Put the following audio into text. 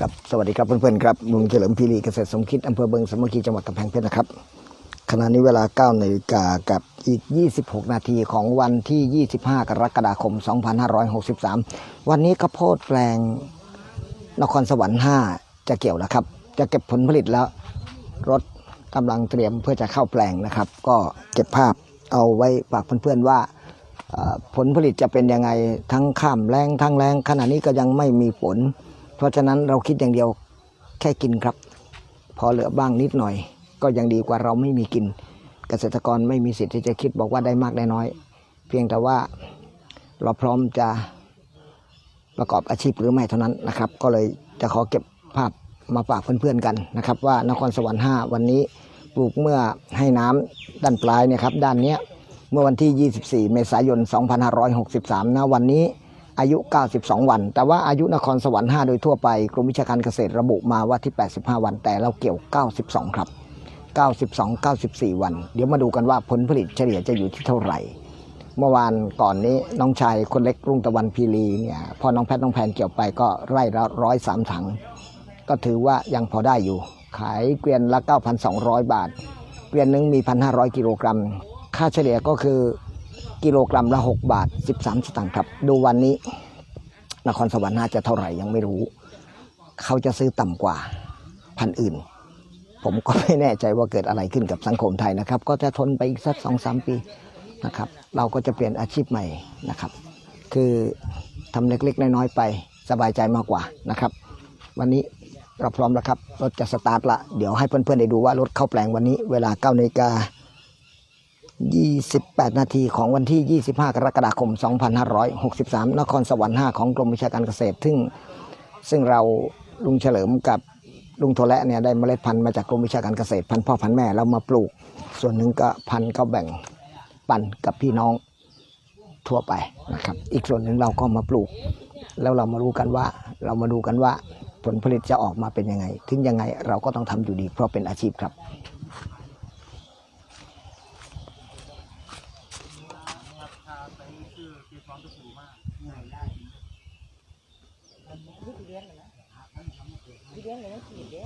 ครับสวัสดีครับเพื่อนๆครับลุงเฉลิมพีรีเกษตรสมคิดอำเภอเบิงสมัคคีจังหวัดกำแพงเพชรนะครับขณะนี้เวลา9นาฬิกากับอีก 26 นาทีของวันที่ 25 กรกฎาคม 2563 วันนี้ข้าวโพดแปลงนครสวรรค์ 5 จะเกี่ยวแล้วครับ จะเก็บผลผลิตแล้วรถกำลังเตรียมเพื่อจะเข้าแปลงนะครับ ก็เก็บภาพเอาไว้ฝากเพื่อนๆว่าผลผลิตจะเป็นยังไงทั้งข้ามแรงทั้งแรงขณะนี้ก็ยังไม่มีฝน เพราะฉะนั้นเราคิดอย่างเดียวแค่กินครับ พอเหลือบ้างนิดหน่อย ก็ยังดีกว่าเราไม่มีกิน เกษตรกรไม่มีสิทธิ์ที่จะคิดบอกว่าได้มากได้น้อย เพียงแต่ว่าเราพร้อมจะประกอบอาชีพหรือไม่เท่านั้นนะครับ ก็เลยจะขอเก็บภาพมาฝากเพื่อนๆกันนะครับ ว่านครสวรรค์ 5 วันนี้ปลูกเมื่อให้น้ำด้านปลายเนี่ยครับด้านเนี้ยเมื่อวันที่ 24 เมษายน 2563นะวันนี้ อายุ 92 วัน แต่ว่าอายุนครสวรรค์ 5 โดยทั่วไป กรมวิชาการเกษตรระบุมาว่าที่ 85 วัน แต่เราเกี่ยว 92 ครับ 92 94 วัน เดี๋ยวมาดูกันว่าผลผลิตเฉลี่ยจะอยู่ที่เท่าไหร่ เมื่อวานก่อนนี้น้องชายคนเล็กรุ่งตะวันพีรีเนี่ยพอน้องแพทย์น้องแพนเกี่ยวไปก็ไร่ละร้อยสามถัง ก็ถือว่ายังพอได้อยู่ ขายเกวียนละ 9,200 บาท เกวียนหนึ่งมี 1,500 กิโลกรัม ค่าเฉลี่ยก็คือ กิโลกรัมละ 6 บาท 13 สตางค์ครับ ดูวันนี้ นครสวรรค์น่าจะเท่าไหร่ยังไม่รู้ เขาจะซื้อต่ำกว่าพันอื่น ผมก็ไม่แน่ใจว่าเกิดอะไรขึ้นกับสังคมไทยนะครับ ก็จะทนไปอีกสักสองสามปีนะครับ เราก็จะเปลี่ยนอาชีพใหม่นะครับ คือทำเล็กๆ น้อยๆไปสบายใจมากกว่านะครับ วันนี้เราพร้อมแล้วครับ รถจะสตาร์ทละ เดี๋ยวให้เพื่อนๆได้ดูว่ารถเข้าแปลงวันนี้ เวลา9นาฬิกา 28 นาทีของวันที่ 25 กรกฎาคม 2563 นครสวรรค์ 5 ของกรมวิชาการเกษตร ซึ่งซึ่งเราลุงเฉลิมกับลุงโทและเนี่ยได้เมล็ดพันธุ์มาจากกรมวิชาการเกษตร พันธุ์พ่อพันธุ์แม่แล้วมาปลูก ส่วนหนึ่งก็พันธุ์ก็แบ่งปันกับพี่น้องทั่วไปนะครับ อีกส่วนหนึ่งเราก็มาปลูก แล้วเรามารู้กันว่าเรามาดูกันว่าผลผลิตจะออกมาเป็นยังไง ถึงยังไงเราก็ต้องทำอยู่ดีเพราะเป็นอาชีพครับ เลี้ยงเลยนะเลี้ยงเลยนะขีดเด้